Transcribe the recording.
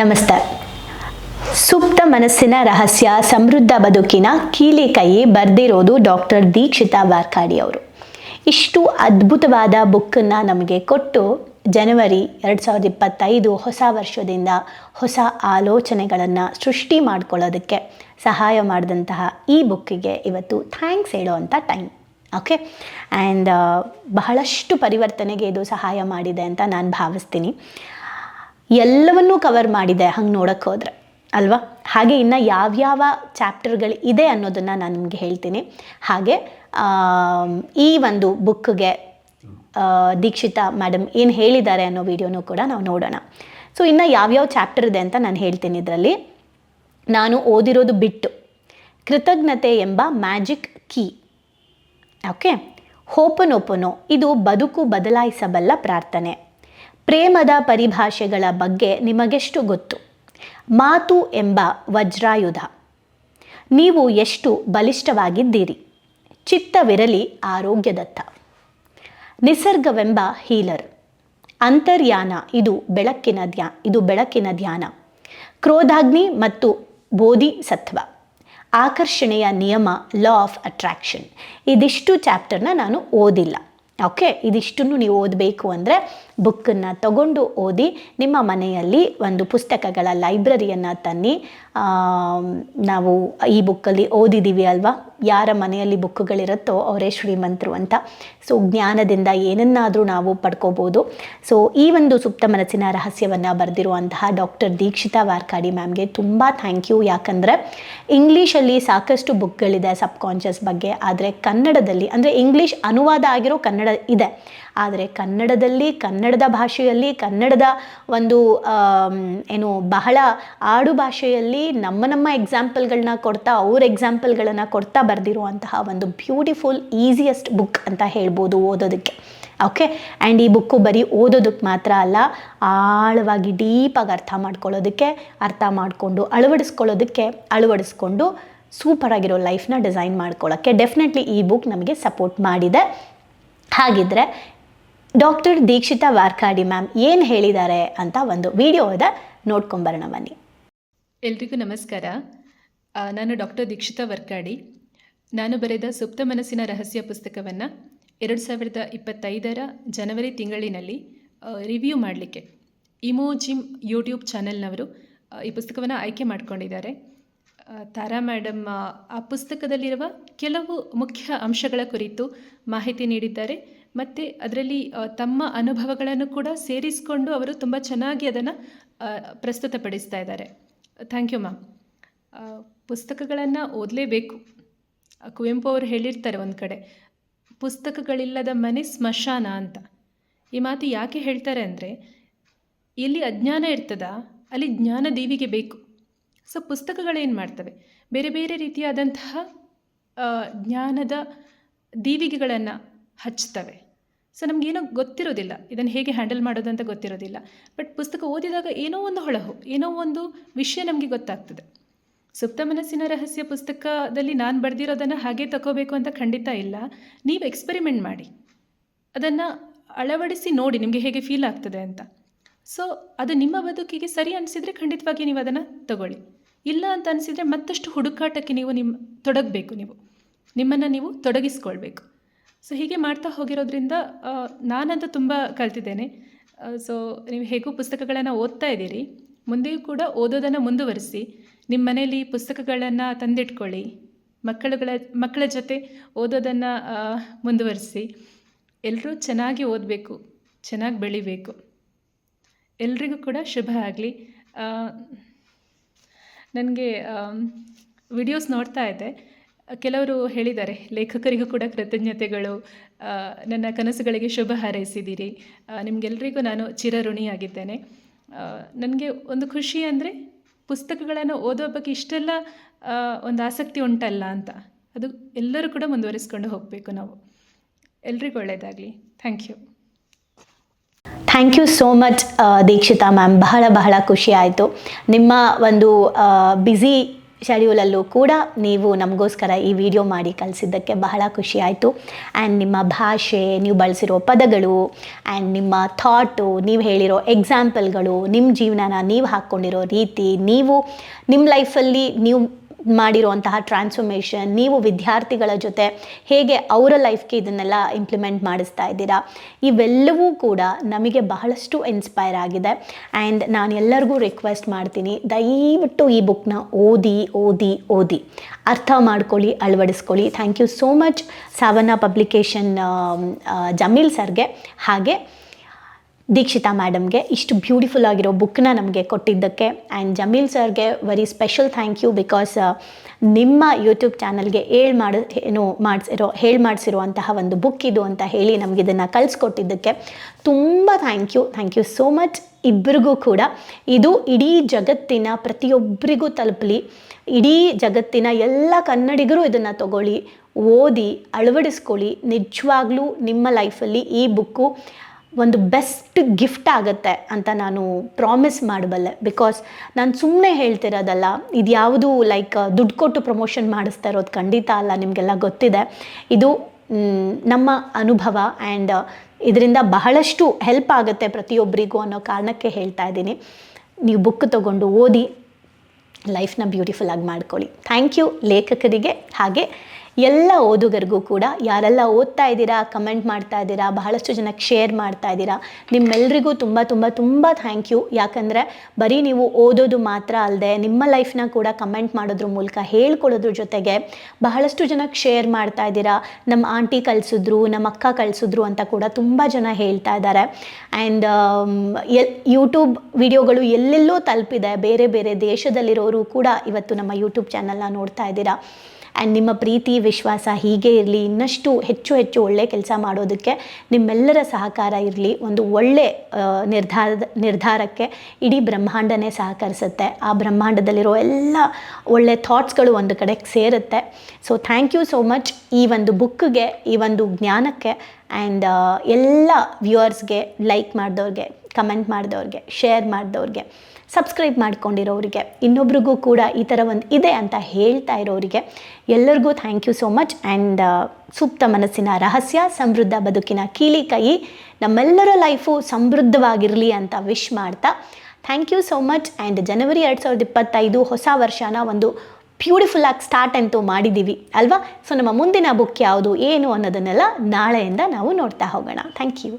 ನಮಸ್ತೆ. ಸುಪ್ತ ಮನಸ್ಸಿನ ರಹಸ್ಯ, ಸಮೃದ್ಧ ಬದುಕಿನ ಕೀಲಿ ಕೈ ಬರೆದಿರೋದು ಡಾಕ್ಟರ್ ದೀಕ್ಷಿತಾ ವಾರ್ಕಾಡಿ ಅವರು. ಇಷ್ಟು ಅದ್ಭುತವಾದ ಬುಕ್ಕನ್ನು ನಮಗೆ ಕೊಟ್ಟು ಜನವರಿ ಎರಡು ಸಾವಿರದ ಇಪ್ಪತ್ತೈದು ಹೊಸ ವರ್ಷದಿಂದ ಹೊಸ ಆಲೋಚನೆಗಳನ್ನು ಸೃಷ್ಟಿ ಮಾಡ್ಕೊಳ್ಳೋದಕ್ಕೆ ಸಹಾಯ ಮಾಡಿದಂತಹ ಈ ಬುಕ್ಕಿಗೆ ಇವತ್ತು ಥ್ಯಾಂಕ್ಸ್ ಹೇಳೋವಂಥ ಟೈಮ್. ಓಕೆ? ಆ್ಯಂಡ್ ಬಹಳಷ್ಟು ಪರಿವರ್ತನೆಗೆ ಇದು ಸಹಾಯ ಮಾಡಿದೆ ಅಂತ ನಾನು ಭಾವಿಸ್ತೀನಿ. ಎಲ್ಲವನ್ನೂ ಕವರ್ ಮಾಡಿದೆ ಹಂಗೆ ನೋಡೋಕ್ಕೆ ಹೋದರೆ. ಅಲ್ವಾ? ಹಾಗೆ ಇನ್ನು ಯಾವ್ಯಾವ ಚಾಪ್ಟರ್ಗಳು ಇದೆ ಅನ್ನೋದನ್ನು ನಾನು ನಿಮಗೆ ಹೇಳ್ತೀನಿ. ಹಾಗೆ ಈ ಒಂದು ಬುಕ್ಗೆ ದೀಕ್ಷಿತಾ ಮೇಡಮ್ ಏನು ಹೇಳಿದ್ದಾರೆ ಅನ್ನೋ ವಿಡಿಯೋನೂ ಕೂಡ ನಾವು ನೋಡೋಣ. ಸೊ ಇನ್ನು ಯಾವ್ಯಾವ ಚಾಪ್ಟರ್ ಇದೆ ಅಂತ ನಾನು ಹೇಳ್ತೀನಿ ಇದರಲ್ಲಿ. ನಾನು ಓದಿರೋದು ಬಿಟ್ಟು, ಕೃತಜ್ಞತೆ ಎಂಬ ಮ್ಯಾಜಿಕ್ ಕೀ ಓಕೆ ಹೋಪನೋಪನೋ ಇದು ಬದುಕು ಬದಲಾಯಿಸಬಲ್ಲ ಪ್ರಾರ್ಥನೆ. ಪ್ರೇಮದ ಪರಿಭಾಷೆಗಳ ಬಗ್ಗೆ ನಿಮಗೆಷ್ಟು ಗೊತ್ತು? ಮಾತು ಎಂಬ ವಜ್ರಾಯುಧ. ನೀವು ಎಷ್ಟು ಬಲಿಷ್ಠವಾಗಿದ್ದೀರಿ? ಚಿತ್ತವಿರಲಿ ಆರೋಗ್ಯದತ್ತ. ನಿಸರ್ಗವೆಂಬ ಹೀಲರ್. ಅಂತರ್ಯಾನ, ಇದು ಬೆಳಕಿನ ಧ್ಯ ಇದು ಬೆಳಕಿನ ಧ್ಯಾನ. ಕ್ರೋಧಾಗ್ನಿ ಮತ್ತು ಬೋಧಿಸತ್ವ. ಆಕರ್ಷಣೆಯ ನಿಯಮ ಲಾ ಆಫ್ ಅಟ್ರಾಕ್ಷನ್ ಇದಿಷ್ಟು ಚಾಪ್ಟರ್ನ ನಾನು ಓದಿಲ್ಲ. ಓಕೆ ಇದಿಷ್ಟನ್ನು ನೀವು ಓದಬೇಕು ಅಂದರೆ ಬುಕ್ಕನ್ನು ತಗೊಂಡು ಓದಿ ನಿಮ್ಮ ಮನೆಯಲ್ಲಿ ಒಂದು ಪುಸ್ತಕಗಳ ಲೈಬ್ರರಿಯನ್ನು ತನ್ನಿ. ನಾವು ಈ ಬುಕ್ಕಲ್ಲಿ ಓದಿದ್ದೀವಿ ಅಲ್ವಾ? ಯಾರ ಮನೆಯಲ್ಲಿ ಬುಕ್ಕುಗಳಿರುತ್ತೋ ಅವರೇ ಶ್ರೀಮಂತರು ಅಂತ. ಸೊ ಜ್ಞಾನದಿಂದ ಏನನ್ನಾದರೂ ನಾವು ಪಡ್ಕೋಬೋದು. ಸೊ ಈ ಒಂದು ಸುಪ್ತ ಮನಸ್ಸಿನ ರಹಸ್ಯವನ್ನು ಬರೆದಿರುವಂತಹ ಡಾಕ್ಟರ್ ದೀಕ್ಷಿತಾ ವಾರ್ಕಾಡಿ ಮ್ಯಾಮ್ಗೆ ತುಂಬ ಥ್ಯಾಂಕ್ ಯು ಯಾಕಂದರೆ ಇಂಗ್ಲೀಷಲ್ಲಿ ಸಾಕಷ್ಟು ಬುಕ್ಗಳಿದೆ ಸಬ್ ಕಾನ್ಷಿಯಸ್ ಬಗ್ಗೆ. ಆದರೆ ಕನ್ನಡದಲ್ಲಿ, ಅಂದರೆ ಇಂಗ್ಲೀಷ್ ಅನುವಾದ ಆಗಿರೋ ಕನ್ನಡ ಇದೆ. ಆದರೆ ಕನ್ನಡದಲ್ಲಿ ಕನ್ನಡದ ಭಾಷೆಯಲ್ಲಿ, ಕನ್ನಡದ ಒಂದು ಏನು ಬಹಳ ಆಡು ಭಾಷೆಯಲ್ಲಿ ನಮ್ಮ ನಮ್ಮ ಎಕ್ಸಾಂಪಲ್ಗಳನ್ನ ಕೊಡ್ತಾ, ಅವ್ರ ಎಕ್ಸಾಂಪಲ್ಗಳನ್ನು ಕೊಡ್ತಾ ಬರೆದಿರುವಂತಹ ಒಂದು ಬ್ಯೂಟಿಫುಲ್ ಈಸಿಯೆಸ್ಟ್ ಬುಕ್ ಅಂತ ಹೇಳ್ಬೋದು ಓದೋದಕ್ಕೆ. ಓಕೆ ಆ್ಯಂಡ್ ಈ ಬುಕ್ಕು ಬರೀ ಓದೋದಕ್ಕೆ ಮಾತ್ರ ಅಲ್ಲ, ಆಳವಾಗಿ ಡೀಪಾಗಿ ಅರ್ಥ ಮಾಡ್ಕೊಳ್ಳೋದಕ್ಕೆ, ಅರ್ಥ ಮಾಡಿಕೊಂಡು ಅಳವಡಿಸ್ಕೊಳ್ಳೋದಕ್ಕೆ, ಅಳವಡಿಸ್ಕೊಂಡು ಸೂಪರಾಗಿರೋ ಲೈಫ್ನ ಡಿಸೈನ್ ಮಾಡ್ಕೊಳ್ಳೋಕ್ಕೆ ಡೆಫಿನೆಟ್ಲಿ ಈ ಬುಕ್ ನಮಗೆ ಸಪೋರ್ಟ್ ಮಾಡಿದೆ. ಹಾಗಿದ್ರೆ ಡಾಕ್ಟರ್ ದೀಕ್ಷಿತಾ ವಾರ್ಕಾಡಿ ಮ್ಯಾಮ್ ಏನು ಹೇಳಿದ್ದಾರೆ ಅಂತ ಒಂದು ವಿಡಿಯೋ ಇದೆ ನೋಡ್ಕೊಂಬರೋಣ ಬನ್ನಿ. ಎಲ್ರಿಗೂ ನಮಸ್ಕಾರ. ನಾನು ಡಾಕ್ಟರ್ ದೀಕ್ಷಿತಾ ವರ್ಕಾಡಿ. ನಾನು ಬರೆದ ಸುಪ್ತ ಮನಸ್ಸಿನ ರಹಸ್ಯ ಪುಸ್ತಕವನ್ನು ಎರಡು ಸಾವಿರದ ಇಪ್ಪತ್ತೈದರ ಜನವರಿ ತಿಂಗಳಿನಲ್ಲಿ ರಿವ್ಯೂ ಮಾಡಲಿಕ್ಕೆ ಇಮೋಜಿಮ್ ಯೂಟ್ಯೂಬ್ ಚಾನೆಲ್ನವರು ಈ ಪುಸ್ತಕವನ್ನು ಆಯ್ಕೆ ಮಾಡಿಕೊಂಡಿದ್ದಾರೆ. ತಾರಾ ಮೇಡಮ್ ಆ ಪುಸ್ತಕದಲ್ಲಿರುವ ಕೆಲವು ಮುಖ್ಯ ಅಂಶಗಳ ಕುರಿತು ಮಾಹಿತಿ ನೀಡಿದ್ದಾರೆ. ಮತ್ತು ಅದರಲ್ಲಿ ತಮ್ಮ ಅನುಭವಗಳನ್ನು ಕೂಡ ಸೇರಿಸಿಕೊಂಡು ಅವರು ತುಂಬ ಚೆನ್ನಾಗಿ ಅದನ್ನು ಪ್ರಸ್ತುತಪಡಿಸ್ತಾ ಇದ್ದಾರೆ. Thank you ma'am. ಪುಸ್ತಕಗಳನ್ನು ಓದಲೇಬೇಕು. ಕುವೆಂಪು ಅವರು ಹೇಳಿರ್ತಾರೆ ಒಂದು ಕಡೆ, ಪುಸ್ತಕಗಳಿಲ್ಲದ ಮನೆ ಸ್ಮಶಾನ ಅಂತ. ಈ ಮಾತು ಯಾಕೆ ಹೇಳ್ತಾರೆ ಅಂದರೆ ಎಲ್ಲಿ ಅಜ್ಞಾನ ಇರ್ತದ, ಅಲ್ಲಿ ಜ್ಞಾನ ದೇವಿಗೆ ಬೇಕು. ಸೊ, ಪುಸ್ತಕಗಳೇನು ಮಾಡ್ತವೆ? ಬೇರೆ ಬೇರೆ ರೀತಿಯಾದಂತಹ ಜ್ಞಾನದ ದೀವಿಗೆಗಳನ್ನು ಹಚ್ತವೆ ಸೊ ನಮಗೇನೋ ಗೊತ್ತಿರೋದಿಲ್ಲ. ಇದನ್ನು ಹೇಗೆ ಹ್ಯಾಂಡಲ್ ಮಾಡೋದು ಅಂತ ಗೊತ್ತಿರೋದಿಲ್ಲ. ಬಟ್ ಪುಸ್ತಕ ಓದಿದಾಗ ಏನೋ ಒಂದು ಹೊಳಹು, ಏನೋ ಒಂದು ವಿಷಯ ನಮಗೆ ಗೊತ್ತಾಗ್ತದೆ. ಸುಪ್ತ ಮನಸ್ಸಿನ ರಹಸ್ಯ ಪುಸ್ತಕದಲ್ಲಿ ನಾನು ಬರೆದಿರೋದನ್ನು ಹಾಗೆ ತಗೋಬೇಕು ಅಂತ ಖಂಡಿತ ಇಲ್ಲ. ನೀವು ಎಕ್ಸ್ಪೆರಿಮೆಂಟ್ ಮಾಡಿ. ಅದನ್ನು ಅಳವಡಿಸಿ ನೋಡಿ ನಿಮಗೆ ಹೇಗೆ ಫೀಲ್ ಆಗ್ತದೆ ಅಂತ. ಸೊ ಅದು ನಿಮ್ಮ ಬದುಕಿಗೆ ಸರಿ ಅನಿಸಿದರೆ ಖಂಡಿತವಾಗಿ ನೀವು ಅದನ್ನು ತಗೊಳ್ಳಿ. ಇಲ್ಲ ಅಂತ ಅನಿಸಿದರೆ ಮತ್ತಷ್ಟು ಹುಡುಕಾಟಕ್ಕೆ ನೀವು ನಿಮ್ಮ ತೊಡಗಬೇಕು ನೀವು. ನಿಮ್ಮನ್ನು ನೀವು ತೊಡಗಿಸ್ಕೊಳ್ಬೇಕು. ಸೊ ಹೀಗೆ ಮಾಡ್ತಾ ಹೋಗಿರೋದ್ರಿಂದ ನಾನಂತ ತುಂಬ ಕಲ್ತಿದ್ದೇನೆ. ಸೊ ನೀವು ಹೇಗೂ ಪುಸ್ತಕಗಳನ್ನು ಓದ್ತಾ ಇದ್ದೀರಿ. ಮುಂದೆಯೂ ಕೂಡ ಓದೋದನ್ನು ಮುಂದುವರಿಸಿ. ನಿಮ್ಮ ಮನೆಯಲ್ಲಿ ಪುಸ್ತಕಗಳನ್ನು ತಂದಿಟ್ಕೊಳ್ಳಿ. ಮಕ್ಕಳುಗಳ, ಮಕ್ಕಳ ಜೊತೆ ಓದೋದನ್ನು ಮುಂದುವರಿಸಿ. ಎಲ್ಲರೂ ಚೆನ್ನಾಗಿ ಓದಬೇಕು. ಚೆನ್ನಾಗಿ ಬೆಳಿಬೇಕು. ಎಲ್ರಿಗೂ ಕೂಡ ಶುಭ ಆಗಲಿ. ನನಗೆ ವಿಡಿಯೋಸ್ ನೋಡ್ತಾ ಇದ್ದೆ. ಕೆಲವರು ಹೇಳಿದ್ದಾರೆ, ಲೇಖಕರಿಗೂ ಕೂಡ ಕೃತಜ್ಞತೆಗಳು. ನನ್ನ ಕನಸುಗಳಿಗೆ ಶುಭ ಹಾರೈಸಿದ್ದೀರಿ ನಿಮಗೆಲ್ಲರಿಗೂ ನಾನು ಚಿರಋಣಿಯಾಗಿದ್ದೇನೆ. ನನಗೆ ಒಂದು ಖುಷಿ ಅಂದರೆ ಪುಸ್ತಕಗಳನ್ನು ಓದೋ ಬಗ್ಗೆ ಇಷ್ಟೆಲ್ಲ ಒಂದು ಆಸಕ್ತಿ ಉಂಟಲ್ಲ ಅಂತ. ಅದು ಎಲ್ಲರೂ ಕೂಡ ಮುಂದುವರಿಸ್ಕೊಂಡು ಹೋಗಬೇಕು ನಾವು. ಎಲ್ರಿಗೂ ಒಳ್ಳೆಯದಾಗಲಿ thank you. Thank you so much Dikshitha ma'am. ಬಹಳ ಬಹಳ ಖುಷಿ ಆಯಿತು. ನಿಮ್ಮ ಒಂದು ಬ್ಯುಸಿ ಶೆಡ್ಯೂಲಲ್ಲೂ ಕೂಡ ನೀವು ನಮಗೋಸ್ಕರ ಈ ವಿಡಿಯೋ ಮಾಡಿ ಕಲಿಸಿದ್ದಕ್ಕೆ ಬಹಳ ಖುಷಿ ಆಯಿತು. ಆ್ಯಂಡ್ ನಿಮ್ಮ ಭಾಷೆ, ನೀವು ಬಳಸಿರೋ ಪದಗಳು ಆ್ಯಂಡ್ ನಿಮ್ಮ ಥಾಟು ನೀವು ಹೇಳಿರೋ ಎಕ್ಸಾಂಪಲ್ಗಳು ನಿಮ್ಮ ಜೀವನನ ನೀವು ಹಾಕ್ಕೊಂಡಿರೋ ರೀತಿ, ನೀವು ನಿಮ್ಮ ಲೈಫಲ್ಲಿ ನೀವು ಮಾಡಿರುವಂತಹ ಟ್ರಾನ್ಸ್ಫಾರ್ಮೇಷನ್ ನೀವು ವಿದ್ಯಾರ್ಥಿಗಳ ಜೊತೆ ಹೇಗೆ ಅವರ ಲೈಫ್ಗೆ ಇದನ್ನೆಲ್ಲ ಇಂಪ್ಲಿಮೆಂಟ್ ಮಾಡಿಸ್ತಾ ಇದ್ದೀರಾ, ಇವೆಲ್ಲವೂ ಕೂಡ ನಮಗೆ ಬಹಳಷ್ಟು ಇನ್ಸ್ಪೈರ್ ಆಗಿದೆ. ಆ್ಯಂಡ್ ನಾನು ಎಲ್ಲರಿಗೂ ರಿಕ್ವೆಸ್ಟ್ ಮಾಡ್ತೀನಿ, ದಯವಿಟ್ಟು ಈ ಬುಕ್ನ ಓದಿ ಓದಿ ಓದಿ. ಅರ್ಥ ಮಾಡ್ಕೊಳ್ಳಿ, ಅಳವಡಿಸ್ಕೊಳ್ಳಿ. Thank you so much Savanna publication Jameel ಸರ್ಗೆ. ಹಾಗೆ ದೀಕ್ಷಿತಾ ಮ್ಯಾಡಮ್ಗೆ ಇಷ್ಟು ಬ್ಯೂಟಿಫುಲ್ ಆಗಿರೋ ಬುಕ್ನ ನಮಗೆ ಕೊಟ್ಟಿದ್ದಕ್ಕೆ. ಆ್ಯಂಡ್ ಜಮೀಲ್ ಸರ್ಗೆ very special thank you because ನಿಮ್ಮ ಯೂಟ್ಯೂಬ್ ಚಾನಲ್ಗೆ ಹೇಳಿ ಮಾಡಿ, ಏನು ಮಾಡಿಸಿರೋ, ಹೇಳಿ ಮಾಡಿಸಿರುವಂತಹ ಒಂದು ಬುಕ್ ಇದು ಅಂತ ಹೇಳಿ ನಮಗೆ ಇದನ್ನು ಕಳಿಸ್ಕೊಟ್ಟಿದ್ದಕ್ಕೆ ತುಂಬ thank you thank you so much ಇಬ್ಬರಿಗೂ ಕೂಡ. ಇದು ಇಡೀ ಜಗತ್ತಿನ ಪ್ರತಿಯೊಬ್ಬರಿಗೂ ತಲುಪಲಿ. ಇಡೀ ಜಗತ್ತಿನ ಎಲ್ಲ ಕನ್ನಡಿಗರು ಇದನ್ನು ತಗೊಳ್ಳಿ, ಓದಿ, ಅಳವಡಿಸ್ಕೊಳ್ಳಿ. ನಿಜವಾಗ್ಲೂ ನಿಮ್ಮ ಲೈಫಲ್ಲಿ ಈ ಬುಕ್ಕು ಒಂದು ಬೆಸ್ಟ್ ಗಿಫ್ಟ್ ಆಗುತ್ತೆ ಅಂತ ನಾನು ಪ್ರಾಮಿಸ್ ಮಾಡಬಲ್ಲೆ. ಬಿಕಾಸ್ ನಾನು ಸುಮ್ಮನೆ ಹೇಳ್ತಿರೋದಲ್ಲ, ಇದು ಯಾವುದು ಲೈಕ್ ದುಡ್ಡು ಕೊಟ್ಟು ಪ್ರಮೋಷನ್ ಮಾಡಿಸ್ತಾ ಇರೋದು ಖಂಡಿತ ಅಲ್ಲ, ನಿಮಗೆಲ್ಲ ಗೊತ್ತಿದೆ. ಇದು ನಮ್ಮ ಅನುಭವ ಆ್ಯಂಡ್ ಇದರಿಂದ ಬಹಳಷ್ಟು ಹೆಲ್ಪ್ ಆಗುತ್ತೆ ಪ್ರತಿಯೊಬ್ಬರಿಗೂ ಅನ್ನೋ ಕಾರಣಕ್ಕೆ ಹೇಳ್ತಾ ಇದ್ದೀನಿ. ನೀವು ಬುಕ್ ತೊಗೊಂಡು ಓದಿ ಲೈಫ್ನ ಬ್ಯೂಟಿಫುಲ್ ಆಗಿ ಮಾಡ್ಕೊಳ್ಳಿ. ಥ್ಯಾಂಕ್ ಯು ಲೇಖಕರಿಗೆ, ಹಾಗೆ ಎಲ್ಲ ಓದುಗರಿಗೂ ಕೂಡ ಯಾರೆಲ್ಲ ಓದ್ತಾ ಇದ್ದೀರಾ ಕಮೆಂಟ್ ಮಾಡ್ತಾ ಇದ್ದೀರಾ, ಬಹಳಷ್ಟು ಜನಕ್ಕೆ ಶೇರ್ ಮಾಡ್ತಾ ಇದ್ದೀರಾ ನಿಮ್ಮೆಲ್ಲರಿಗೂ ತುಂಬ ತುಂಬ ತುಂಬ ಥ್ಯಾಂಕ್ ಯು ಯಾಕಂದರೆ ಬರೀ ನೀವು ಓದೋದು ಮಾತ್ರ ಅಲ್ಲದೆ ನಿಮ್ಮ ಲೈಫ್ನ ಕೂಡ ಕಮೆಂಟ್ ಮಾಡೋದ್ರ ಮೂಲಕ ಹೇಳ್ಕೊಳ್ಳೋದ್ರ ಜೊತೆಗೆ ಬಹಳಷ್ಟು ಜನಕ್ಕೆ ಶೇರ್ ಮಾಡ್ತಾ ಇದ್ದೀರಾ. ನಮ್ಮ ಆಂಟಿ ಕಳಿಸಿದ್ರು ನಮ್ಮ ಅಕ್ಕ ಕಳಿಸಿದ್ರು ಅಂತ ಕೂಡ ತುಂಬ ಜನ ಹೇಳ್ತಾ ಇದ್ದಾರೆ. ಆ್ಯಂಡ್ ಎಲ್ ಯೂಟ್ಯೂಬ್ ವಿಡಿಯೋಗಳು ಎಲ್ಲೆಲ್ಲೋ ತಲುಪಿದೆ. ಬೇರೆ ಬೇರೆ ದೇಶದಲ್ಲಿರೋರು ಕೂಡ ಇವತ್ತು ನಮ್ಮ ಯೂಟ್ಯೂಬ್ ಚಾನಲ್ನ ನೋಡ್ತಾ ಇದ್ದೀರಾ. ಆ್ಯಂಡ್ ನಿಮ್ಮ ಪ್ರೀತಿ, ವಿಶ್ವಾಸ ಹೀಗೆ ಇರಲಿ. ಇನ್ನಷ್ಟು ಹೆಚ್ಚು ಹೆಚ್ಚು ಒಳ್ಳೆ ಕೆಲಸ ಮಾಡೋದಕ್ಕೆ ನಿಮ್ಮೆಲ್ಲರ ಸಹಕಾರ ಇರಲಿ. ಒಂದು ಒಳ್ಳೆ ನಿರ್ಧಾರದ ನಿರ್ಧಾರಕ್ಕೆ ಇಡೀ ಬ್ರಹ್ಮಾಂಡನೇ ಸಹಕರಿಸುತ್ತೆ. ಆ ಬ್ರಹ್ಮಾಂಡದಲ್ಲಿರೋ ಎಲ್ಲ ಒಳ್ಳೆ ಥಾಟ್ಸ್ಗಳು ಒಂದು ಕಡೆಗೆ ಸೇರುತ್ತೆ. So thank you so much ಈ ಒಂದು ಬುಕ್ಗೆ, ಈ ಒಂದು ಜ್ಞಾನಕ್ಕೆ ಆ್ಯಂಡ್ ಎಲ್ಲ ವ್ಯೂವರ್ಸ್ಗೆ ಲೈಕ್ ಮಾಡಿದವ್ರಿಗೆ ಕಮೆಂಟ್ ಮಾಡಿದವ್ರಿಗೆ ಶೇರ್ ಮಾಡಿದವ್ರಿಗೆ ಸಬ್ಸ್ಕ್ರೈಬ್ ಮಾಡ್ಕೊಂಡಿರೋರಿಗೆ ಇನ್ನೊಬ್ರಿಗೂ ಕೂಡ ಈ ಥರ ಒಂದು ಇದೆ ಅಂತ ಹೇಳ್ತಾ ಇರೋರಿಗೆ ಎಲ್ಲರಿಗೂ thank you so much and ಸೂಕ್ತ ಮನಸ್ಸಿನ ರಹಸ್ಯ, ಸಮೃದ್ಧ ಬದುಕಿನ ಕೀಲಿ ಕೈ, ನಮ್ಮೆಲ್ಲರ ಲೈಫು ಸಮೃದ್ಧವಾಗಿರಲಿ ಅಂತ ವಿಶ್ ಮಾಡ್ತಾ thank you so much and ಜನವರಿ ಎರಡು ಸಾವಿರದ ಇಪ್ಪತ್ತೈದು ಹೊಸ ವರ್ಷನ ಒಂದು ಬ್ಯೂಟಿಫುಲ್ ಆಗಿ ಸ್ಟಾರ್ಟ್ ಅಂತೂ ಮಾಡಿದ್ದೀವಿ ಅಲ್ವಾ? ಸೊ ನಮ್ಮ ಮುಂದಿನ ಬುಕ್ ಯಾವುದು, ಏನು ಅನ್ನೋದನ್ನೆಲ್ಲ ನಾಳೆಯಿಂದ ನಾವು ನೋಡ್ತಾ ಹೋಗೋಣ. Thank you